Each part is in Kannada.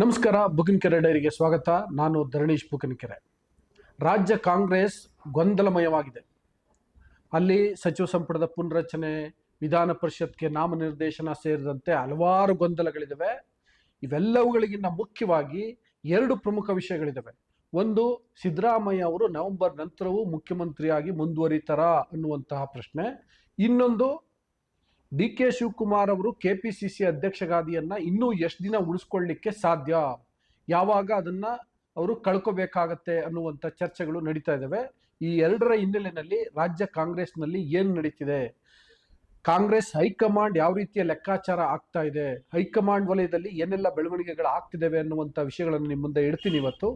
ನಮಸ್ಕಾರ, ಬುಕಿನಕೆರೆ ಡೈರಿಗೆ ಸ್ವಾಗತ. ನಾನು ಧರಣೀಶ್ ಬುಕಿನಕೆರೆ. ರಾಜ್ಯ ಕಾಂಗ್ರೆಸ್ ಗೊಂದಲಮಯವಾಗಿದೆ. ಅಲ್ಲಿ ಸಚಿವ ಸಂಪುಟದ ಪುನರಚನೆ ವಿಧಾನ ಪರಿಷತ್ಗೆ ನಾಮನಿರ್ದೇಶನ ಸೇರಿದಂತೆ ಹಲವಾರು ಗೊಂದಲಗಳಿದ್ದಾವೆ ಇವೆಲ್ಲವುಗಳಿಗಿಂತ ಮುಖ್ಯವಾಗಿ ಎರಡು ಪ್ರಮುಖ ವಿಷಯಗಳಿದ್ದಾವೆ ಒಂದು, ಸಿದ್ದರಾಮಯ್ಯ ಅವರು ನವೆಂಬರ್ ನಂತರವೂ ಮುಖ್ಯಮಂತ್ರಿಯಾಗಿ ಮುಂದುವರಿತಾರಾ ಅನ್ನುವಂತಹ ಪ್ರಶ್ನೆ. ಇನ್ನೊಂದು ಡಿ ಕೆ ಶಿವಕುಮಾರ್ ಅವರು ಕೆ ಪಿ ಸಿ ಸಿ ಅಧ್ಯಕ್ಷಗಾದಿಯನ್ನು ಇನ್ನೂ ಎಷ್ಟು ದಿನ ಉಳಿಸ್ಕೊಳ್ಳಿಕ್ಕೆ ಸಾಧ್ಯ? ಯಾವಾಗ ಅದನ್ನ ಅವರು ಕಳ್ಕೋಬೇಕಾಗತ್ತೆ ಅನ್ನುವಂಥ ಚರ್ಚೆಗಳು ನಡೀತಾ ಇದ್ದಾವೆ ಈ ಎರಡರ ಹಿನ್ನೆಲೆಯಲ್ಲಿ ರಾಜ್ಯ ಕಾಂಗ್ರೆಸ್ನಲ್ಲಿ ಏನು ನಡೀತಿದೆ? ಕಾಂಗ್ರೆಸ್ ಹೈಕಮಾಂಡ್ ಯಾವ ರೀತಿಯ ಲೆಕ್ಕಾಚಾರ ಆಗ್ತಾ ಇದೆ? ಹೈಕಮಾಂಡ್ ವಲಯದಲ್ಲಿ ಏನೆಲ್ಲ ಬೆಳವಣಿಗೆಗಳು ಆಗ್ತಿದ್ದಾವೆ ಅನ್ನುವಂಥ ವಿಷಯಗಳನ್ನು ನಿಮ್ಮ ಮುಂದೆ ಇಡ್ತೀನಿ ಇವತ್ತು.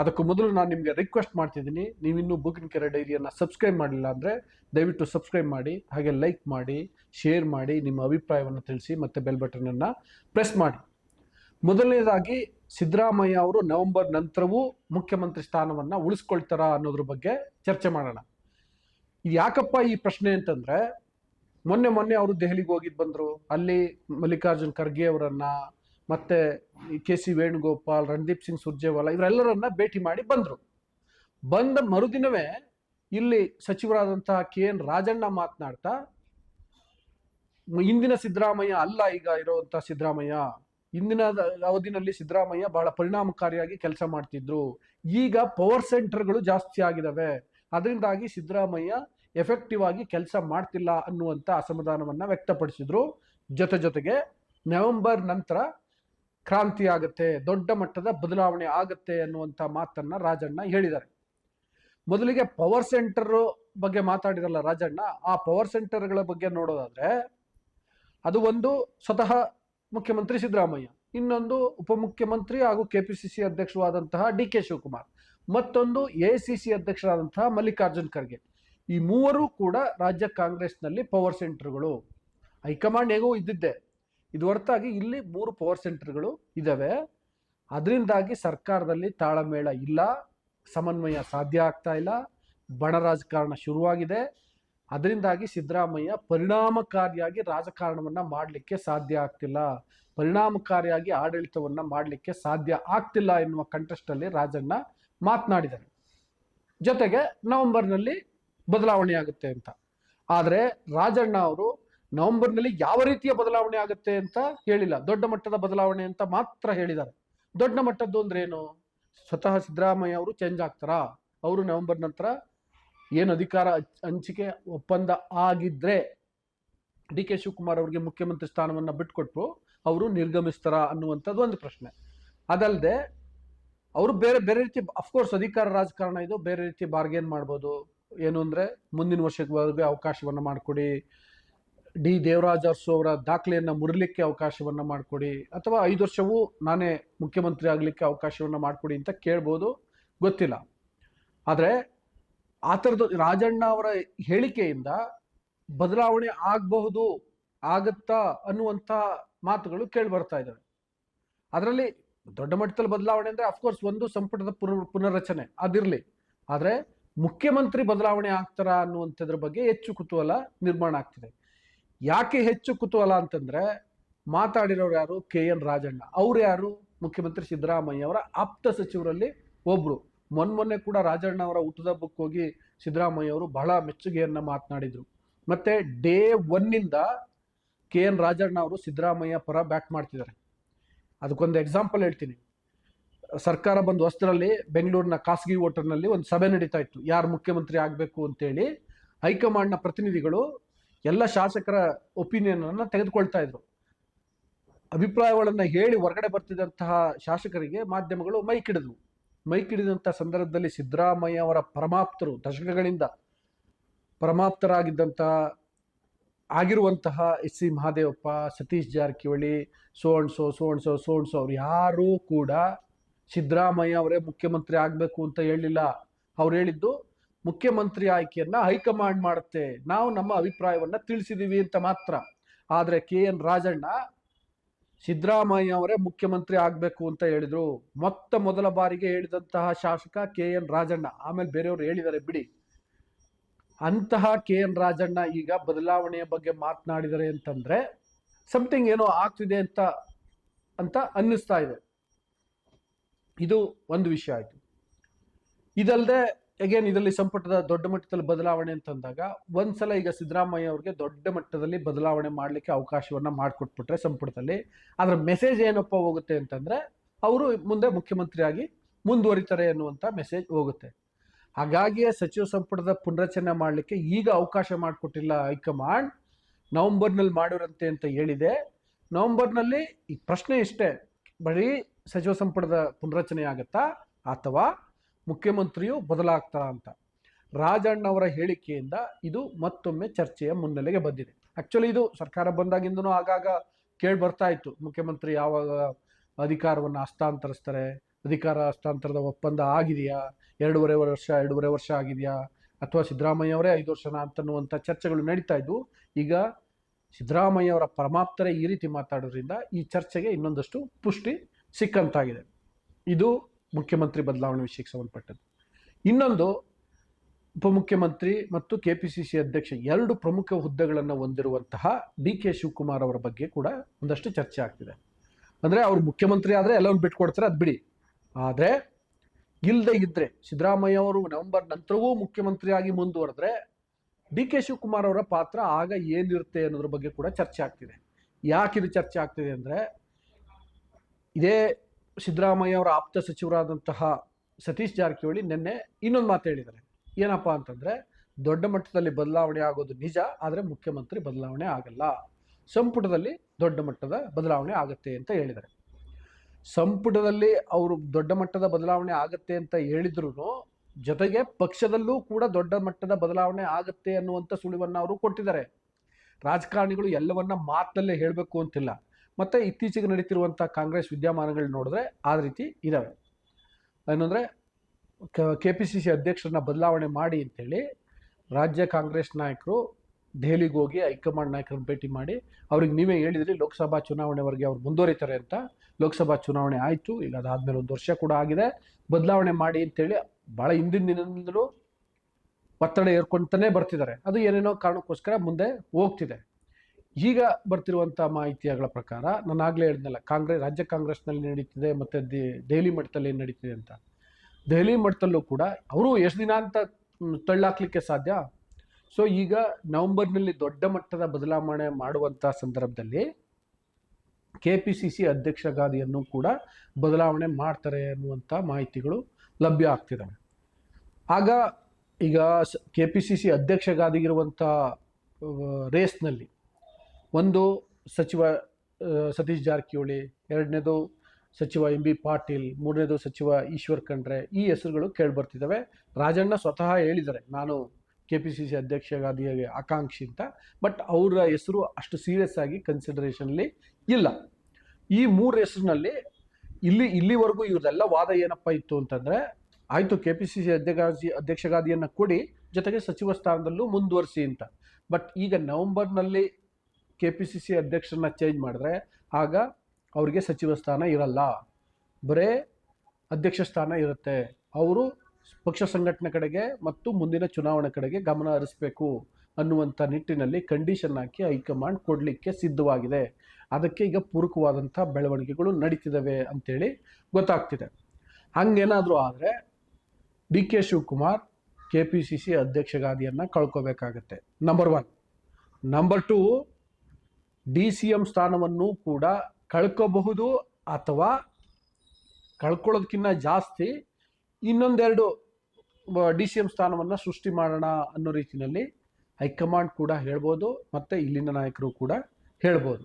ಅದಕ್ಕೂ ಮೊದಲು ನಾನು ನಿಮಗೆ ರಿಕ್ವೆಸ್ಟ್ ಮಾಡ್ತಿದ್ದೀನಿ. ನೀವಿನ್ನೂ ಬುಕ್ಕಿನ ಕೆರೆ ಡೈರಿಯನ್ನು ಸಬ್ಸ್ಕ್ರೈಬ್ ಮಾಡಿಲ್ಲ ಅಂದರೆ ದಯವಿಟ್ಟು ಸಬ್ಸ್ಕ್ರೈಬ್ ಮಾಡಿ, ಹಾಗೆ ಲೈಕ್ ಮಾಡಿ ಶೇರ್ ಮಾಡಿ, ನಿಮ್ಮ ಅಭಿಪ್ರಾಯವನ್ನು ತಿಳಿಸಿ ಮತ್ತು ಬೆಲ್ ಬಟನನ್ನು ಪ್ರೆಸ್ ಮಾಡಿ. ಮೊದಲನೇದಾಗಿ ಸಿದ್ದರಾಮಯ್ಯ ಅವರು ನವೆಂಬರ್ ನಂತರವೂ ಮುಖ್ಯಮಂತ್ರಿ ಸ್ಥಾನವನ್ನು ಉಳಿಸ್ಕೊಳ್ತಾರಾ ಅನ್ನೋದ್ರ ಬಗ್ಗೆ ಚರ್ಚೆ ಮಾಡೋಣ. ಯಾಕಪ್ಪ ಈ ಪ್ರಶ್ನೆ ಅಂತಂದ್ರೆ, ಮೊನ್ನೆ ಮೊನ್ನೆ ಅವರು ದೆಹಲಿಗೆ ಹೋಗಿದ್ದು ಬಂದರು. ಅಲ್ಲಿ ಮಲ್ಲಿಕಾರ್ಜುನ್ ಖರ್ಗೆ ಅವರನ್ನ ಮತ್ತೆ ಕೆ ಸಿ ವೇಣುಗೋಪಾಲ್, ರಣದೀಪ್ ಸಿಂಗ್ ಸುರ್ಜೇವಾಲಾ ಇವರೆಲ್ಲರನ್ನ ಭೇಟಿ ಮಾಡಿ ಬಂದರು. ಬಂದ ಮರುದಿನವೇ ಇಲ್ಲಿ ಸಚಿವರಾದಂತಹ ಕೆ ಎನ್ ರಾಜಣ್ಣ ಮಾತನಾಡ್ತಾ ಇಂದಿನ ಸಿದ್ದರಾಮಯ್ಯ ಅಲ್ಲ ಈಗ ಇರುವಂತ ಸಿದ್ದರಾಮಯ್ಯ. ಇಂದಿನ ಅವಧಿನಲ್ಲಿ ಸಿದ್ದರಾಮಯ್ಯ ಬಹಳ ಪರಿಣಾಮಕಾರಿಯಾಗಿ ಕೆಲಸ ಮಾಡ್ತಿದ್ರು. ಈಗ ಪವರ್ ಸೆಂಟರ್ಗಳು ಜಾಸ್ತಿ ಆಗಿದಾವೆ. ಅದರಿಂದಾಗಿ ಸಿದ್ದರಾಮಯ್ಯ ಎಫೆಕ್ಟಿವ್ ಆಗಿ ಕೆಲಸ ಮಾಡ್ತಿಲ್ಲ ಅನ್ನುವಂಥ ಅಸಮಾಧಾನವನ್ನು ವ್ಯಕ್ತಪಡಿಸಿದ್ರು. ಜೊತೆ ಜೊತೆಗೆ ನವೆಂಬರ್ ನಂತರ ಕ್ರಾಂತಿ ಆಗುತ್ತೆ, ದೊಡ್ಡ ಮಟ್ಟದ ಬದಲಾವಣೆ ಆಗುತ್ತೆ ಅನ್ನುವಂಥ ಮಾತನ್ನ ರಾಜಣ್ಣ ಹೇಳಿದ್ದಾರೆ. ಮೊದಲಿಗೆ ಪವರ್ ಸೆಂಟರ್ ಬಗ್ಗೆ ಮಾತಾಡಿರಲ್ಲ ರಾಜಣ್ಣ, ಆ ಪವರ್ ಸೆಂಟರ್ಗಳ ಬಗ್ಗೆ ನೋಡೋದಾದ್ರೆ ಅದು ಒಂದು ಸ್ವತಃ ಮುಖ್ಯಮಂತ್ರಿ ಸಿದ್ದರಾಮಯ್ಯ, ಇನ್ನೊಂದು ಉಪಮುಖ್ಯಮಂತ್ರಿ ಹಾಗೂ ಕೆಪಿಸಿಸಿ ಅಧ್ಯಕ್ಷರಾದಂತಹ ಡಿ ಕೆ ಶಿವಕುಮಾರ್, ಮತ್ತೊಂದು ಎ ಸಿ ಸಿ ಅಧ್ಯಕ್ಷರಾದಂತಹ ಮಲ್ಲಿಕಾರ್ಜುನ್ ಖರ್ಗೆ. ಈ ಮೂವರು ಕೂಡ ರಾಜ್ಯ ಕಾಂಗ್ರೆಸ್ನಲ್ಲಿ ಪವರ್ ಸೆಂಟರ್ಗಳು ಹೈಕಮಾಂಡ್ ಹೇಗೋ ಇದ್ದಿದ್ದೆ ಇದು ಹೊರತಾಗಿ ಇಲ್ಲಿ ಮೂರು ಪವರ್ ಸೆಂಟರ್ಗಳು ಇದ್ದಾವೆ ಅದರಿಂದಾಗಿ ಸರ್ಕಾರದಲ್ಲಿ ತಾಳಮೇಳ ಇಲ್ಲ, ಸಮನ್ವಯ ಸಾಧ್ಯ ಆಗ್ತಾ ಇಲ್ಲ, ಬಣ ರಾಜಕಾರಣ ಶುರುವಾಗಿದೆ. ಅದರಿಂದಾಗಿ ಸಿದ್ದರಾಮಯ್ಯ ಪರಿಣಾಮಕಾರಿಯಾಗಿ ರಾಜಕಾರಣವನ್ನು ಮಾಡಲಿಕ್ಕೆ ಸಾಧ್ಯ ಆಗ್ತಿಲ್ಲ. ಪರಿಣಾಮಕಾರಿಯಾಗಿ ಆಡಳಿತವನ್ನು ಮಾಡಲಿಕ್ಕೆ ಸಾಧ್ಯ ಆಗ್ತಿಲ್ಲ ಎನ್ನುವ ಕಂಟೆಸ್ಟಲ್ಲಿ ರಾಜಣ್ಣ ಮಾತನಾಡಿದ್ದಾರೆ ಜೊತೆಗೆ ನವೆಂಬರ್ನಲ್ಲಿ ಬದಲಾವಣೆಯಾಗುತ್ತೆ ಅಂತ. ಆದರೆ ರಾಜಣ್ಣ ಅವರು ನವೆಂಬರ್ನಲ್ಲಿ ಯಾವ ರೀತಿಯ ಬದಲಾವಣೆ ಆಗುತ್ತೆ ಅಂತ ಹೇಳಿಲ್ಲ. ದೊಡ್ಡ ಮಟ್ಟದ ಬದಲಾವಣೆ ಅಂತ ಮಾತ್ರ ಹೇಳಿದ್ದಾರೆ. ದೊಡ್ಡ ಮಟ್ಟದ್ದು ಅಂದ್ರೆ ಏನು? ಸ್ವತಃ ಸಿದ್ದರಾಮಯ್ಯ ಅವರು ಚೇಂಜ್ ಆಗ್ತಾರಾ? ಅವರು ನವೆಂಬರ್ ನಂತರ ಏನು ಅಧಿಕಾರ ಹಂಚ್- ಹಂಚಿಕೆ ಒಪ್ಪಂದ ಆಗಿದ್ರೆ ಡಿ ಕೆ ಶಿವಕುಮಾರ್ ಅವರಿಗೆ ಮುಖ್ಯಮಂತ್ರಿ ಸ್ಥಾನವನ್ನು ಬಿಟ್ಕೊಟ್ಟು ಅವರು ನಿರ್ಗಮಿಸ್ತಾರ ಅನ್ನುವಂಥದ್ದು ಒಂದು ಪ್ರಶ್ನೆ. ಅದಲ್ಲದೆ ಅವರು ಬೇರೆ ಬೇರೆ ರೀತಿ ಅಫ್ಕೋರ್ಸ್ ಅಧಿಕಾರ ರಾಜಕಾರಣ ಇದು, ಬೇರೆ ರೀತಿ ಬಾರ್ಗೇನ್ ಮಾಡ್ಬೋದು. ಏನು ಅಂದರೆ ಮುಂದಿನ ವರ್ಷಕ್ಕೆ ಅವಕಾಶವನ್ನು ಮಾಡಿಕೊಡಿ. ಡಿ. ದೇವರಾಜ್ ಅರಸು ಅವರ ದಾಖಲೆಯನ್ನು ಮುರಿಲಿಕ್ಕೆ ಅವಕಾಶವನ್ನು ಮಾಡಿಕೊಡಿ ಅಥವಾ ಐದು ವರ್ಷವೂ ನಾನೇ ಮುಖ್ಯಮಂತ್ರಿ ಆಗಲಿಕ್ಕೆ ಅವಕಾಶವನ್ನು ಮಾಡಿಕೊಡಿ ಅಂತ ಕೇಳ್ಬೋದು. ಗೊತ್ತಿಲ್ಲ. ಆದರೆ ಆ ಥರದ್ದು ರಾಜಣ್ಣ ಅವರ ಹೇಳಿಕೆಯಿಂದ ಬದಲಾವಣೆ ಆಗಬಹುದು, ಆಗತ್ತಾ ಅನ್ನುವಂಥ ಮಾತುಗಳು ಕೇಳಿ ಬರ್ತಾ ಇದ್ದಾವೆ. ಅದರಲ್ಲಿ ದೊಡ್ಡ ಮಟ್ಟದಲ್ಲಿ ಬದಲಾವಣೆ ಅಂದರೆ ಅಫ್ಕೋರ್ಸ್ ಒಂದು ಸಂಪುಟದ ಪುನರ್, ಪುನರ್ರಚನೆ ಅದಿರಲಿ. ಆದರೆ ಮುಖ್ಯಮಂತ್ರಿ ಬದಲಾವಣೆ ಆಗ್ತಾರಾ ಅನ್ನುವಂಥದ್ರ ಬಗ್ಗೆ ಹೆಚ್ಚು ಕುತೂಹಲ ನಿರ್ಮಾಣ ಆಗ್ತಿದೆ. ಯಾಕೆ ಹೆಚ್ಚು ಕುತೂಹಲ ಅಂತಂದ್ರೆ ಮಾತಾಡಿರೋರು ಯಾರು ಕೆ ಎನ್ ರಾಜಣ್ಣ. ಅವ್ರು ಯಾರು? ಮುಖ್ಯಮಂತ್ರಿ ಸಿದ್ದರಾಮಯ್ಯ ಅವರ ಆಪ್ತ ಸಚಿವರಲ್ಲಿ ಒಬ್ರು. ಮೊನ್ನೆ ಕೂಡ ರಾಜಣ್ಣ ಅವರ ಹುಟ್ಟುದಬ್ಬಕ್ಕೆ ಹೋಗಿ ಸಿದ್ದರಾಮಯ್ಯ ಅವರು ಬಹಳ ಮೆಚ್ಚುಗೆಯನ್ನ ಮಾತನಾಡಿದ್ರು. ಮತ್ತೆ ಡೇ ಒನ್ನಿಂದ ಕೆ ಎನ್ ರಾಜಣ್ಣ ಅವರು ಸಿದ್ದರಾಮಯ್ಯ ಪರ ಬ್ಯಾಟ್ ಮಾಡ್ತಿದ್ದಾರೆ. ಅದಕ್ಕೊಂದು ಎಕ್ಸಾಂಪಲ್ ಹೇಳ್ತೀನಿ. ಸರ್ಕಾರ ಬಂದು ಹೊಸ್ತರಲ್ಲಿ ಬೆಂಗಳೂರಿನ ಖಾಸಗಿ ಹೋಟೆಲ್ನಲ್ಲಿ ಒಂದು ಸಭೆ ನಡೀತಾ ಇತ್ತು. ಯಾರು ಮುಖ್ಯಮಂತ್ರಿ ಆಗಬೇಕು ಅಂತೇಳಿ ಹೈಕಮಾಂಡ್ನ ಪ್ರತಿನಿಧಿಗಳು ಎಲ್ಲ ಶಾಸಕರ ಒಪಿನಿಯನ್ ಅನ್ನ ತೆಗೆದುಕೊಳ್ತಾ ಇದ್ರು. ಅಭಿಪ್ರಾಯಗಳನ್ನ ಹೇಳಿ ಹೊರಗಡೆ ಬರ್ತಿದ್ದಂತಹ ಶಾಸಕರಿಗೆ ಮಾಧ್ಯಮಗಳು ಮೈಕ್ ಹಿಡಿದ್ವು ಮೈಕ್ ಸಂದರ್ಭದಲ್ಲಿ ಸಿದ್ದರಾಮಯ್ಯ ಅವರ ಪರಮಾಪ್ತರು, ದಶಕಗಳಿಂದ ಪರಮಾಪ್ತರಾಗಿದ್ದಂತಹ ಆಗಿರುವಂತಹ S C Mahadevappa, Satish Jarkiholi so and so so and so so and so ಅವ್ರು ಯಾರೂ ಕೂಡ ಸಿದ್ದರಾಮಯ್ಯ ಅವರೇ ಮುಖ್ಯಮಂತ್ರಿ ಆಗಬೇಕು ಅಂತ ಹೇಳಿಲ್ಲ. ಅವ್ರು ಹೇಳಿದ್ದು ಮುಖ್ಯಮಂತ್ರಿ ಆಯ್ಕೆಯನ್ನ ಹೈಕಮಾಂಡ್ ಮಾಡುತ್ತೆ. ನಾವು ನಮ್ಮ ಅಭಿಪ್ರಾಯವನ್ನ ತಿಳಿಸಿದೀವಿ ಅಂತ ಮಾತ್ರ. ಆದ್ರೆ ಕೆ ಎನ್ ರಾಜಣ್ಣ ಸಿದ್ದರಾಮಯ್ಯ ಅವರೇ ಮುಖ್ಯಮಂತ್ರಿ ಆಗಬೇಕು ಅಂತ ಹೇಳಿದ್ರು. ಮೊತ್ತ ಮೊದಲ ಬಾರಿಗೆ ಹೇಳಿದಂತಹ ಶಾಸಕ ಕೆ ಎನ್ ರಾಜಣ್ಣ. ಆಮೇಲೆ ಬೇರೆಯವರು ಹೇಳಿದ್ದಾರೆ ಬಿಡಿ. ಅಂತಹ ಕೆ ಎನ್ ರಾಜಣ್ಣ ಈಗ ಬದಲಾವಣೆಯ ಬಗ್ಗೆ ಮಾತನಾಡಿದರೆ ಅಂತಂದ್ರೆ ಸಮಥಿಂಗ್ ಏನೋ ಆಗ್ತಿದೆ ಅಂತ ಅಂತ ಅನ್ನಿಸ್ತಾ ಇದೆ. ಇದು ಒಂದು ವಿಷಯ ಆಯಿತು. ಇದಲ್ಲದೆ ಅಗೇನ್ ಇದರಲ್ಲಿ ಸಂಪುಟದ ದೊಡ್ಡ ಮಟ್ಟದಲ್ಲಿ ಬದಲಾವಣೆ ಅಂತಂದಾಗ ಒಂದ್ಸಲ ಈಗ ಸಿದ್ದರಾಮಯ್ಯ ಅವ್ರಿಗೆ ದೊಡ್ಡ ಮಟ್ಟದಲ್ಲಿ ಬದಲಾವಣೆ ಮಾಡಲಿಕ್ಕೆ ಅವಕಾಶವನ್ನ ಮಾಡಿಕೊಟ್ಬಿಟ್ರೆ ಸಂಪುಟದಲ್ಲಿ. ಅದರ ಮೆಸೇಜ್ ಏನಪ್ಪ ಹೋಗುತ್ತೆ ಅಂತಂದ್ರೆ, ಅವರು ಮುಂದೆ ಮುಖ್ಯಮಂತ್ರಿಯಾಗಿ ಮುಂದುವರಿತಾರೆ ಅನ್ನುವಂಥ ಮೆಸೇಜ್ ಹೋಗುತ್ತೆ. ಹಾಗಾಗಿಯೇ ಸಚಿವ ಸಂಪುಟದ ಪುನರಚನೆ ಮಾಡಲಿಕ್ಕೆ ಈಗ ಅವಕಾಶ ಮಾಡಿಕೊಟ್ಟಿಲ್ಲ ಹೈಕಮಾಂಡ್. ನವೆಂಬರ್ನಲ್ಲಿ ಮಾಡಿರಂತೆ ಅಂತ ಹೇಳಿದೆ. ನವೆಂಬರ್ನಲ್ಲಿ ಈ ಪ್ರಶ್ನೆ ಇಷ್ಟೇ, ಬರೀ ಸಚಿವ ಸಂಪುಟದ ಪುನರಚನೆ ಆಗತ್ತಾ, ಅಥವಾ ಮುಖ್ಯಮಂತ್ರಿಯು ಬದಲಾಗ್ತಾರ ಅಂತ. ರಾಜಣ್ಣ ಅವರ ಹೇಳಿಕೆಯಿಂದ ಇದು ಮತ್ತೊಮ್ಮೆ ಚರ್ಚೆಯ ಮುನ್ನೆಲೆಗೆ ಬಂದಿದೆ. ಆಕ್ಚುಲಿ ಇದು ಸರ್ಕಾರ ಬಂದಾಗಿಂದನೂ ಆಗಾಗ ಕೇಳಿ ಬರ್ತಾ ಇತ್ತು. ಮುಖ್ಯಮಂತ್ರಿ ಯಾವಾಗ ಅಧಿಕಾರವನ್ನು ಹಸ್ತಾಂತರಿಸ್ತಾರೆ? ಅಧಿಕಾರ ಹಸ್ತಾಂತರದ ಒಪ್ಪಂದ ಆಗಿದೆಯಾ? ಎರಡೂವರೆ ವರ್ಷ ಎರಡೂವರೆ ವರ್ಷ ಆಗಿದೆಯಾ? ಅಥವಾ ಸಿದ್ದರಾಮಯ್ಯ ಅವರೇ ಐದು ವರ್ಷನ ಅಂತನ್ನುವಂಥ ಚರ್ಚೆಗಳು ನಡೀತಾ ಇದ್ವು. ಈಗ ಸಿದ್ದರಾಮಯ್ಯ ಅವರ ಪರಮಾಪ್ತರೇ ಈ ರೀತಿ ಮಾತಾಡೋದ್ರಿಂದ ಈ ಚರ್ಚೆಗೆ ಇನ್ನೊಂದಷ್ಟು ಪುಷ್ಟಿ ಸಿಕ್ಕಂತಾಗಿದೆ. ಇದು ಮುಖ್ಯಮಂತ್ರಿ ಬದಲಾವಣೆ ವಿಷಯಕ್ಕೆ ಸಂಬಂಧಪಟ್ಟದ್ದು. ಇನ್ನೊಂದು, ಉಪಮುಖ್ಯಮಂತ್ರಿ ಮತ್ತು ಕೆ ಪಿ ಸಿ ಸಿ ಅಧ್ಯಕ್ಷ ಎರಡು ಪ್ರಮುಖ ಹುದ್ದೆಗಳನ್ನು ಹೊಂದಿರುವಂತಹ ಡಿ ಕೆ ಶಿವಕುಮಾರ್ ಅವರ ಬಗ್ಗೆ ಕೂಡ ಒಂದಷ್ಟು ಚರ್ಚೆ ಆಗ್ತಿದೆ. ಅಂದರೆ ಅವ್ರು ಮುಖ್ಯಮಂತ್ರಿ ಆದರೆ ಎಲ್ಲವನ್ನು ಬಿಟ್ಕೊಡ್ತಾರೆ, ಅದು ಬಿಡಿ. ಆದರೆ ಇಲ್ಲದೆ ಇದ್ದರೆ ಸಿದ್ದರಾಮಯ್ಯ ಅವರು ನವೆಂಬರ್ ನಂತರವೂ ಮುಖ್ಯಮಂತ್ರಿಯಾಗಿ ಮುಂದುವರೆದ್ರೆ ಡಿ ಕೆ ಶಿವಕುಮಾರ್ ಅವರ ಪಾತ್ರ ಆಗ ಏನಿರುತ್ತೆ ಅನ್ನೋದ್ರ ಬಗ್ಗೆ ಕೂಡ ಚರ್ಚೆ ಆಗ್ತಿದೆ. ಯಾಕೆ ಇದು ಚರ್ಚೆ ಆಗ್ತಿದೆ ಅಂದರೆ, ಇದೇ ಸಿದ್ದರಾಮಯ್ಯ ಅವರ ಆಪ್ತ ಸಚಿವರಾದಂತಹ ಸತೀಶ್ ಜಾರಕಿಹೊಳಿ ನಿನ್ನೆ ಇನ್ನೊಂದು ಮಾತು ಹೇಳಿದ್ದಾರೆ. ಏನಪ್ಪ ಅಂತಂದರೆ, ದೊಡ್ಡ ಮಟ್ಟದಲ್ಲಿ ಬದಲಾವಣೆ ಆಗೋದು ನಿಜ, ಆದರೆ ಮುಖ್ಯಮಂತ್ರಿ ಬದಲಾವಣೆ ಆಗಲ್ಲ. ಸಂಪುಟದಲ್ಲಿ ದೊಡ್ಡ ಮಟ್ಟದ ಬದಲಾವಣೆ ಆಗುತ್ತೆ ಅಂತ ಹೇಳಿದ್ದಾರೆ. ಸಂಪುಟದಲ್ಲಿ ಅವರು ದೊಡ್ಡ ಮಟ್ಟದ ಬದಲಾವಣೆ ಆಗುತ್ತೆ ಅಂತ ಹೇಳಿದ್ರು ಜೊತೆಗೆ ಪಕ್ಷದಲ್ಲೂ ಕೂಡ ದೊಡ್ಡ ಮಟ್ಟದ ಬದಲಾವಣೆ ಆಗುತ್ತೆ ಅನ್ನುವಂಥ ಸುಳಿವನ್ನು ಅವರು ಕೊಟ್ಟಿದ್ದಾರೆ. ರಾಜಕಾರಣಿಗಳು ಎಲ್ಲವನ್ನ ಮಾತಲ್ಲೇ ಹೇಳಬೇಕು ಅಂತಿಲ್ಲ. ಮತ್ತೆ ಇತ್ತೀಚೆಗೆ ನಡೀತಿರುವಂಥ ಕಾಂಗ್ರೆಸ್ ವಿದ್ಯಮಾನಗಳು ನೋಡಿದ್ರೆ ಆ ರೀತಿ ಇದಾವೆ. ಏನಂದರೆ ಕೆ ಪಿ ಸಿ ಸಿ ಅಧ್ಯಕ್ಷರನ್ನ ಬದಲಾವಣೆ ಮಾಡಿ ಅಂತೇಳಿ ರಾಜ್ಯ ಕಾಂಗ್ರೆಸ್ ನಾಯಕರು ದೆಹಲಿಗೆ ಹೋಗಿ ಹೈಕಮಾಂಡ್ ನಾಯಕರನ್ನ ಭೇಟಿ ಮಾಡಿ, ಅವ್ರಿಗೆ ನೀವೇ ಹೇಳಿದ್ರಿ ಲೋಕಸಭಾ ಚುನಾವಣೆವರೆಗೆ ಅವ್ರು ಮುಂದುವರಿತಾರೆ ಅಂತ. ಲೋಕಸಭಾ ಚುನಾವಣೆ ಆಯಿತು, ಈಗ ಅದಾದಮೇಲೆ ಒಂದು ವರ್ಷ ಕೂಡ ಆಗಿದೆ. ಬದಲಾವಣೆ ಮಾಡಿ ಅಂತೇಳಿ ಭಾಳ ಹಿಂದಿನ ದಿನದಿಂದಲೂ ಒತ್ತಡ ಏರ್ಕೊಂತಾನೆ ಬರ್ತಿದ್ದಾರೆ. ಅದು ಏನೇನೋ ಕಾರಣಕ್ಕೋಸ್ಕರ ಮುಂದೆ ಹೋಗ್ತಿದೆ. ಈಗ ಬರ್ತಿರುವಂಥ ಮಾಹಿತಿಗಳ ಪ್ರಕಾರ ನಾನು ಆಗಲೇ ಹೇಳಿದ್ನಲ್ಲ ಕಾಂಗ್ರೆಸ್ ರಾಜ್ಯ ಕಾಂಗ್ರೆಸ್ನಲ್ಲಿ ನಡೀತಿದೆ ಮತ್ತು ದೆಹಲಿ ಮಟ್ಟದಲ್ಲಿ ಏನು ನಡೀತಿದೆ ಅಂತ. ದೆಹಲಿ ಮಟ್ಟದಲ್ಲೂ ಕೂಡ ಅವರು ಎಷ್ಟು ದಿನ ಅಂತ ತಳ್ಳಾಕ್ಲಿಕ್ಕೆ ಸಾಧ್ಯ? ಸೊ ಈಗ ನವೆಂಬರ್ನಲ್ಲಿ ದೊಡ್ಡ ಮಟ್ಟದ ಬದಲಾವಣೆ ಮಾಡುವಂಥ ಸಂದರ್ಭದಲ್ಲಿ ಕೆ ಪಿ ಸಿ ಸಿ ಅಧ್ಯಕ್ಷ ಗಾದಿಯನ್ನು ಕೂಡ ಬದಲಾವಣೆ ಮಾಡ್ತಾರೆ ಅನ್ನುವಂಥ ಮಾಹಿತಿಗಳು ಲಭ್ಯ ಆಗ್ತಿದ್ದಾವೆ ಆಗ ಈಗ ಕೆ ಪಿ ಸಿ ಸಿ ಅಧ್ಯಕ್ಷಗಾದಿಗಿರುವಂಥ ರೇಸ್ನಲ್ಲಿ ಒಂದು ಸಚಿವ ಸತೀಶ್ ಜಾರಕಿಹೊಳಿ, ಎರಡನೇದು ಸಚಿವ ಎಂ ಬಿ ಪಾಟೀಲ್, ಮೂರನೇದು ಸಚಿವ ಈಶ್ವರ್ ಖಂಡ್ರೆ ಈ ಹೆಸರುಗಳು ಕೇಳಿಬರ್ತಿದ್ದಾವೆ. ರಾಜಣ್ಣ ಸ್ವತಃ ಹೇಳಿದ್ದಾರೆ, ನಾನು ಕೆ ಪಿ ಸಿ ಸಿ ಅಧ್ಯಕ್ಷಗಾದಿಯಾಗಿ ಆಕಾಂಕ್ಷಿ ಅಂತ. ಬಟ್ ಅವರ ಹೆಸರು ಅಷ್ಟು ಸೀರಿಯಸ್ ಆಗಿ ಕನ್ಸಿಡರೇಷನ್ಲಿ ಇಲ್ಲ. ಈ ಮೂರು ಹೆಸರಿನಲ್ಲಿ ಇಲ್ಲಿ, ಇಲ್ಲಿವರೆಗೂ ಇವ್ರದೆಲ್ಲ ವಾದ ಏನಪ್ಪ ಇತ್ತು ಅಂತಂದರೆ, ಆಯಿತು ಕೆ ಪಿ ಸಿ ಸಿ ಅಧ್ಯಕ್ಷ ಅಧ್ಯಕ್ಷಗಾದಿಯನ್ನು ಕೊಡಿ, ಜೊತೆಗೆ ಸಚಿವ ಸ್ಥಾನದಲ್ಲೂ ಮುಂದುವರಿಸಿ ಅಂತ. ಬಟ್ ಈಗ ನವೆಂಬರ್ನಲ್ಲಿ ಕೆ ಪಿ ಸಿ ಸಿ ಅಧ್ಯಕ್ಷರನ್ನ ಚೇಂಜ್ ಮಾಡಿದ್ರೆ ಆಗ ಅವರಿಗೆ ಸಚಿವ ಸ್ಥಾನ ಇರಲ್ಲ. ಬರೇ ಅಧ್ಯಕ್ಷ ಸ್ಥಾನ ಇರುತ್ತೆ. ಅವರು ಪಕ್ಷ ಸಂಘಟನೆ ಕಡೆಗೆ ಮತ್ತು ಮುಂದಿನ ಚುನಾವಣೆ ಕಡೆಗೆ ಗಮನ ಹರಿಸಬೇಕು ಅನ್ನುವಂಥ ನಿಟ್ಟಿನಲ್ಲಿ ಕಂಡೀಷನ್ ಹಾಕಿ ಹೈಕಮಾಂಡ್ ಕೊಡಲಿಕ್ಕೆ ಸಿದ್ಧವಾಗಿದೆ. ಅದಕ್ಕೆ ಈಗ ಪೂರಕವಾದಂಥ ಬೆಳವಣಿಗೆಗಳು ನಡೀತಿದ್ದಾವೆ ಅಂತೇಳಿ ಗೊತ್ತಾಗ್ತಿದೆ. ಹಂಗೇನಾದರೂ ಆದರೆ D K Shivakumar K P C C ಅಧ್ಯಕ್ಷಗಾದಿಯನ್ನು ಕಳ್ಕೋಬೇಕಾಗತ್ತೆ. Number one number two D C M ಸ್ಥಾನವನ್ನು ಕೂಡ ಕಳ್ಕೋಬಹುದು ಅಥವಾ ಕಳ್ಕೊಳ್ಳೋದಕ್ಕಿಂತ ಜಾಸ್ತಿ ಇನ್ನೊಂದೆರಡು ಡಿ ಸಿ ಎಂ ಸ್ಥಾನವನ್ನು ಸೃಷ್ಟಿ ಮಾಡೋಣ ಅನ್ನೋ ರೀತಿಯಲ್ಲಿ ಹೈಕಮಾಂಡ್ ಕೂಡ ಹೇಳ್ಬೋದು ಮತ್ತು ಇಲ್ಲಿನ ನಾಯಕರು ಕೂಡ ಹೇಳ್ಬೋದು.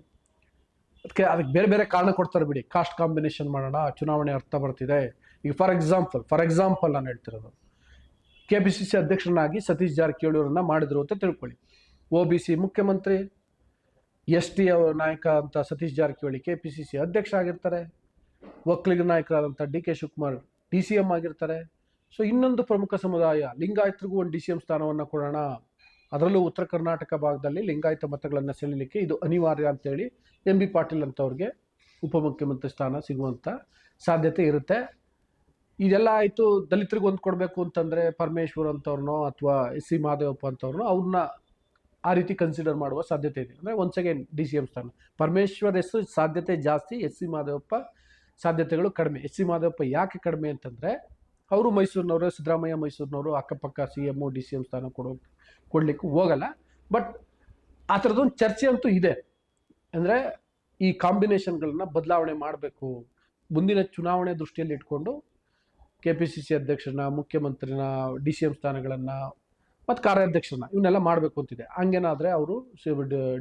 ಅದಕ್ಕೆ ಅದಕ್ಕೆ ಬೇರೆ ಬೇರೆ ಕಾರಣ ಕೊಡ್ತಾರೆ ಬಿಡಿ. ಕಾಸ್ಟ್ ಕಾಂಬಿನೇಷನ್ ಮಾಡೋಣ, ಚುನಾವಣೆ ಅರ್ಥ ಬರ್ತಿದೆ. ಈಗ ಫಾರ್ ಎಕ್ಸಾಂಪಲ್ ಫಾರ್ ಎಕ್ಸಾಂಪಲ್ ನಾನು ಹೇಳ್ತಿರೋದು. ಕೆ ಪಿ ಸಿ ಸಿ ಅಧ್ಯಕ್ಷರನ್ನಾಗಿ ಸತೀಶ್ ಜಾರಕಿಹೊಳಿ ಅವರನ್ನ ಮಾಡಿದ್ರು ಅಂತ ತಿಳ್ಕೊಳ್ಳಿ. ಒ ಬಿ ಸಿ ಮುಖ್ಯಮಂತ್ರಿ ಎಸ್ ಟಿ ನಾಯಕ ಅಂತ Satish Jarkiholi K P C C ಅಧ್ಯಕ್ಷ ಆಗಿರ್ತಾರೆ. Vokkaliga ನಾಯಕರಾದಂಥ D K Shivakumar D C M ಆಗಿರ್ತಾರೆ. ಸೊ ಇನ್ನೊಂದು ಪ್ರಮುಖ ಸಮುದಾಯ, ಲಿಂಗಾಯತರಿಗೂ ಒಂದು ಡಿ ಸಿ ಎಂ ಸ್ಥಾನವನ್ನು ಕೊಡೋಣ. ಅದರಲ್ಲೂ ಉತ್ತರ ಕರ್ನಾಟಕ ಭಾಗದಲ್ಲಿ ಲಿಂಗಾಯತ ಮತಗಳನ್ನು ಸೆಳೀಲಿಕ್ಕೆ ಇದು ಅನಿವಾರ್ಯ ಅಂತೇಳಿ ಎಂ ಬಿ ಪಾಟೀಲ್ ಅಂತವ್ರಿಗೆ ಉಪಮುಖ್ಯಮಂತ್ರಿ ಸ್ಥಾನ ಸಿಗುವಂಥ ಸಾಧ್ಯತೆ ಇರುತ್ತೆ. ಇದೆಲ್ಲ ಆಯಿತು ದಲಿತರಿಗೆ ಒಂದು ಕೊಡಬೇಕು ಅಂತಂದರೆ ಪರಮೇಶ್ವರ್ ಅಂತವ್ರನ್ನೋ ಅಥವಾ ಎಸ್ ಸಿ ಮಹಾದೇವಪ್ಪ ಅಂತವ್ರನ್ನೋ ಅವ್ರನ್ನ ಆ ರೀತಿ ಕನ್ಸಿಡರ್ ಮಾಡುವ ಸಾಧ್ಯತೆ ಇದೆ. ಅಂದರೆ once again D C M ಸ್ಥಾನ. ಪರಮೇಶ್ವರ್ ಹೆಸರು ಸಾಧ್ಯತೆ ಜಾಸ್ತಿ, ಎಸ್ ಸಿ ಮಾಧವಪ್ಪ ಸಾಧ್ಯತೆಗಳು ಕಡಿಮೆ. ಎಸ್ ಸಿ ಮಾದೇವಪ್ಪ ಯಾಕೆ ಕಡಿಮೆ ಅಂತಂದರೆ, ಅವರು ಮೈಸೂರಿನವರು, ಸಿದ್ದರಾಮಯ್ಯ ಮೈಸೂರಿನವರು, ಅಕ್ಕಪಕ್ಕ C M D C M ಸ್ಥಾನ ಕೊಡೋ, ಕೊಡಲಿಕ್ಕೆ ಹೋಗಲ್ಲ. ಬಟ್ ಆ ಥರದೊಂದು ಚರ್ಚೆ ಅಂತೂ ಇದೆ. ಅಂದರೆ ಈ ಕಾಂಬಿನೇಷನ್ಗಳನ್ನ ಬದಲಾವಣೆ ಮಾಡಬೇಕು. ಮುಂದಿನ ಚುನಾವಣೆ ದೃಷ್ಟಿಯಲ್ಲಿ ಇಟ್ಕೊಂಡು ಕೆ ಪಿ ಸಿ ಸಿ ಅಧ್ಯಕ್ಷರನ್ನ, ಮುಖ್ಯಮಂತ್ರಿನ ಡಿ ಸಿ ಎಂ ಸ್ಥಾನಗಳನ್ನು ಮತ್ತು ಕಾರ್ಯಾಧ್ಯಕ್ಷರನ್ನ ಇವನ್ನೆಲ್ಲ ಮಾಡಬೇಕು ಅಂತಿದೆ. ಹಂಗೇನಾದರೆ ಅವರು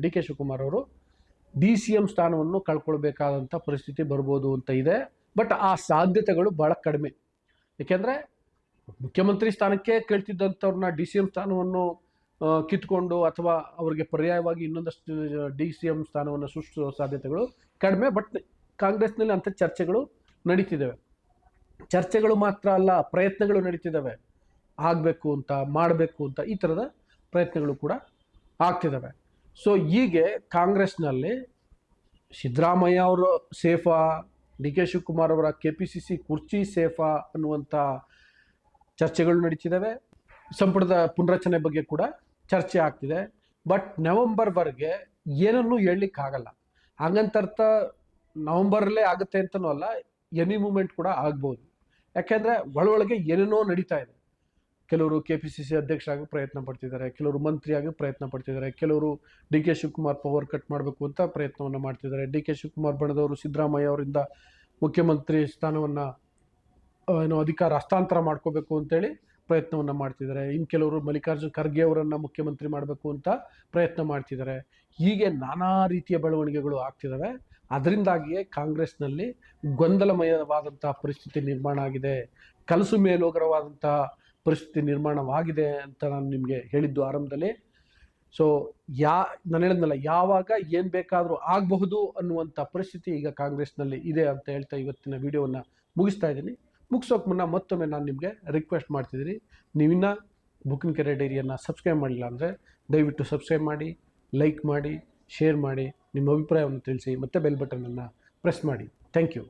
ಡಿ ಕೆ ಶಿವಕುಮಾರ್ ಅವರು ಡಿ ಸಿ ಎಂ ಸ್ಥಾನವನ್ನು ಕಳ್ಕೊಳ್ಬೇಕಾದಂಥ ಪರಿಸ್ಥಿತಿ ಬರ್ಬೋದು ಅಂತ ಇದೆ. ಬಟ್ ಆ ಸಾಧ್ಯತೆಗಳು ಭಾಳ ಕಡಿಮೆ. ಏಕೆಂದರೆ ಮುಖ್ಯಮಂತ್ರಿ ಸ್ಥಾನಕ್ಕೆ ಕೇಳ್ತಿದ್ದಂಥವ್ರನ್ನ ಡಿ ಸಿ ಎಂ ಸ್ಥಾನವನ್ನು ಕಿತ್ಕೊಂಡು ಅಥವಾ ಅವರಿಗೆ ಪರ್ಯಾಯವಾಗಿ ಇನ್ನೊಂದಷ್ಟು ಡಿ ಸಿ ಎಂ ಸ್ಥಾನವನ್ನು ಸೃಷ್ಟಿಸುವ ಸಾಧ್ಯತೆಗಳು ಕಡಿಮೆ. ಬಟ್ ಕಾಂಗ್ರೆಸ್ನಲ್ಲಿ ಅಂಥ ಚರ್ಚೆಗಳು ನಡೀತಿದ್ದಾವೆ. ಚರ್ಚೆಗಳು ಮಾತ್ರ ಅಲ್ಲ, ಪ್ರಯತ್ನಗಳು ನಡೀತಿದ್ದಾವೆ. ಆಗಬೇಕು ಅಂತ, ಮಾಡಬೇಕು ಅಂತ ಈ ಥರದ ಪ್ರಯತ್ನಗಳು ಕೂಡ ಆಗ್ತಿದ್ದಾವೆ. ಸೊ ಹೀಗೆ ಕಾಂಗ್ರೆಸ್ನಲ್ಲಿ ಸಿದ್ದರಾಮಯ್ಯ ಅವರು ಸೇಫಾ, ಡಿ ಕೆ ಶಿವಕುಮಾರ್ ಅವರ ಕೆ ಪಿ ಸಿ ಸಿ ಕುರ್ಚಿ ಸೇಫಾ ಅನ್ನುವಂಥ ಚರ್ಚೆಗಳು ನಡೀತಿದ್ದಾವೆ. ಸಂಪುಟದ ಪುನರಚನೆ ಬಗ್ಗೆ ಕೂಡ ಚರ್ಚೆ ಆಗ್ತಿದೆ. ಬಟ್ ನವೆಂಬರ್ವರೆಗೆ ಏನನ್ನೂ ಹೇಳಲಿಕ್ಕಾಗಲ್ಲ ಹಾಗಂತರ್ಥ ನವೆಂಬರಲ್ಲೇ ಆಗುತ್ತೆ ಅಂತನೂ ಅಲ್ಲ, ಎನಿ ಮೂಮೆಂಟ್ ಕೂಡ ಆಗ್ಬೋದು. ಯಾಕೆಂದರೆ ಒಳೊಳಗೆ ಏನೇನೋ ನಡೀತಾ ಇದೆ. ಕೆಲವರು ಕೆ ಪಿ ಸಿ ಸಿ ಅಧ್ಯಕ್ಷರಾಗಿ ಪ್ರಯತ್ನ ಪಡ್ತಿದ್ದಾರೆ, ಕೆಲವರು ಮಂತ್ರಿಯಾಗಿ ಪ್ರಯತ್ನ ಪಡ್ತಿದ್ದಾರೆ, ಕೆಲವರು D K Shivakumar power cut ಮಾಡಬೇಕು ಅಂತ ಪ್ರಯತ್ನವನ್ನು ಮಾಡ್ತಿದ್ದಾರೆ. ಡಿ ಕೆ ಶಿವಕುಮಾರ್ ಬಣದವರು ಸಿದ್ದರಾಮಯ್ಯ ಅವರಿಂದ ಮುಖ್ಯಮಂತ್ರಿ ಸ್ಥಾನವನ್ನು ಏನು ಅಧಿಕಾರ ಹಸ್ತಾಂತರ ಮಾಡ್ಕೋಬೇಕು ಅಂತೇಳಿ ಪ್ರಯತ್ನವನ್ನು ಮಾಡ್ತಿದ್ದಾರೆ. ಇನ್ನು ಕೆಲವರು ಮಲ್ಲಿಕಾರ್ಜುನ್ ಖರ್ಗೆ ಅವರನ್ನು ಮುಖ್ಯಮಂತ್ರಿ ಮಾಡಬೇಕು ಅಂತ ಪ್ರಯತ್ನ ಮಾಡ್ತಿದ್ದಾರೆ. ಹೀಗೆ ನಾನಾ ರೀತಿಯ ಬೆಳವಣಿಗೆಗಳು ಆಗ್ತಿದ್ದಾವೆ. ಅದರಿಂದಾಗಿಯೇ ಕಾಂಗ್ರೆಸ್ನಲ್ಲಿ ಗೊಂದಲಮಯವಾದಂತಹ ಪರಿಸ್ಥಿತಿ ನಿರ್ಮಾಣ ಆಗಿದೆ. ಕಲಸು ಮೇಲೋಗರವಾದಂತಹ ಪರಿಸ್ಥಿತಿ ನಿರ್ಮಾಣವಾಗಿದೆ ಅಂತ ನಾನು ನಿಮಗೆ ಹೇಳಿದ್ದು ಆರಂಭದಲ್ಲಿ. ಸೊ ಯಾ, ನಾನು ಹೇಳಿದ್ನಲ್ಲ, ಯಾವಾಗ ಏನು ಬೇಕಾದರೂ ಆಗಬಹುದು ಅನ್ನುವಂಥ ಪರಿಸ್ಥಿತಿ ಈಗ ಕಾಂಗ್ರೆಸ್ನಲ್ಲಿ ಇದೆ ಅಂತ ಹೇಳ್ತಾ ಇವತ್ತಿನ ವಿಡಿಯೋವನ್ನು ಮುಗಿಸ್ತಾ ಇದ್ದೀನಿ. ಮುಗಿಸೋಕೆ ಮುನ್ನ ಮತ್ತೊಮ್ಮೆ ನಾನು ನಿಮಗೆ ರಿಕ್ವೆಸ್ಟ್ ಮಾಡ್ತಿದ್ದೀನಿ. ನೀವಿನ್ನ ಬುಕ್ಕಿನ ಕೆರೆ ಡೈರಿಯನ್ನು ಸಬ್ಸ್ಕ್ರೈಬ್ ಮಾಡಿಲ್ಲ ಅಂದರೆ ದಯವಿಟ್ಟು ಸಬ್ಸ್ಕ್ರೈಬ್ ಮಾಡಿ ಲೈಕ್ ಮಾಡಿ ಶೇರ್ ಮಾಡಿ, ನಿಮ್ಮ ಅಭಿಪ್ರಾಯವನ್ನು ತಿಳಿಸಿ, ಮತ್ತೆ ಬೆಲ್ ಬಟನನ್ನು ಪ್ರೆಸ್ ಮಾಡಿ. Thank you